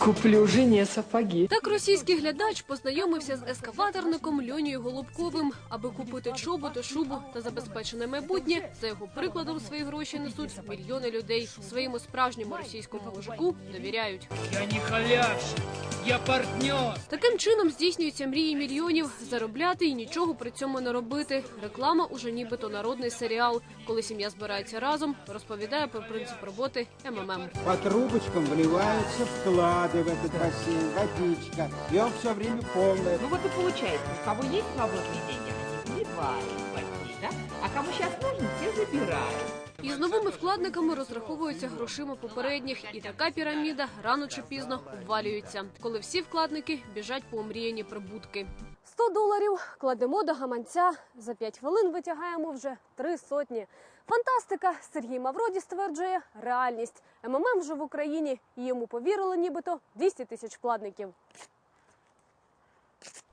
Куплю жене сапоги. Так російський глядач познайомився з ескаваторником Льонією Голубковим, аби купити чоботи, шубу та забезпечене майбутнє. За його прикладом свої гроші несуть мільйони людей. Своєму справжньому російському мужику довіряють. Я не халявщик, я партнер. Таким чином здійснюються мрії мільйонів заробляти і нічого при цьому не робити. Реклама уже нібито народний серіал. Коли сім'я збирається разом, розповідає про принцип роботи МММ. По трубочкам вливаются вклады в этот бассейн, водичка, и он все время полный. Ну вот и получается, у кого есть свободные деньги, они вливают платить, да? А кому сейчас нужно, те забирают. І з новими вкладниками розраховуються грошима попередніх, і така піраміда рано чи пізно обвалюється, коли всі вкладники біжать по омріяні прибутки. 100 доларів кладемо до гаманця. За 5 хвилин витягаємо вже три сотні. Фантастика Сергій Мавроді стверджує реальність. МММ вже в Україні і йому повірили, нібито 200 тисяч вкладників.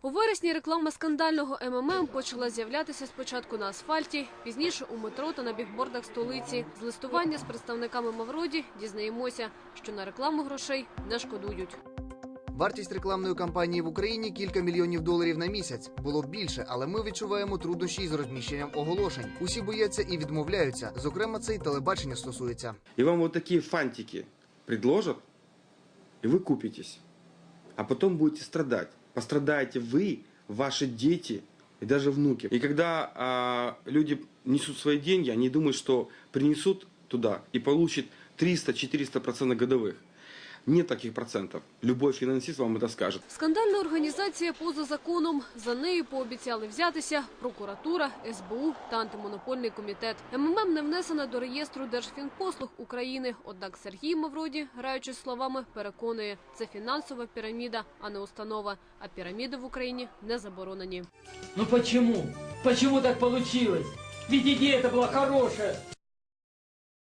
У вересні реклама скандального МММ почала з'являтися спочатку на асфальті, пізніше у метро та на бігбордах столиці. З листування з представниками Мавроді дізнаємося, що на рекламу грошей не шкодують. Вартість рекламної кампанії в Україні кілька мільйонів доларів на місяць. Було б більше, але ми відчуваємо труднощі з розміщенням оголошень. Усі бояться і відмовляються. Зокрема, це й телебачення стосується. И вам вот такие фантики предложат, и вы купитесь. А потом будете страдать. Пострадаете вы, ваши дети и даже внуки. И когда а, люди несут свои деньги, они думают, что принесут туда и получат 300-400% годовых. Нет таких процентов. Любой финансист вам это скажет. Скандальна організація поза законом. За нею пообіцяли взятися прокуратура, СБУ та антимонопольний комітет. МММ не внесена до реєстру Держфінпослуг України. Однак Сергій Мавроді, граючись словами, переконує, це фінансова піраміда, а не установа. А піраміди в Україні не заборонені. Ну почему? Почему так получилось? Ведь идея-то была хорошая.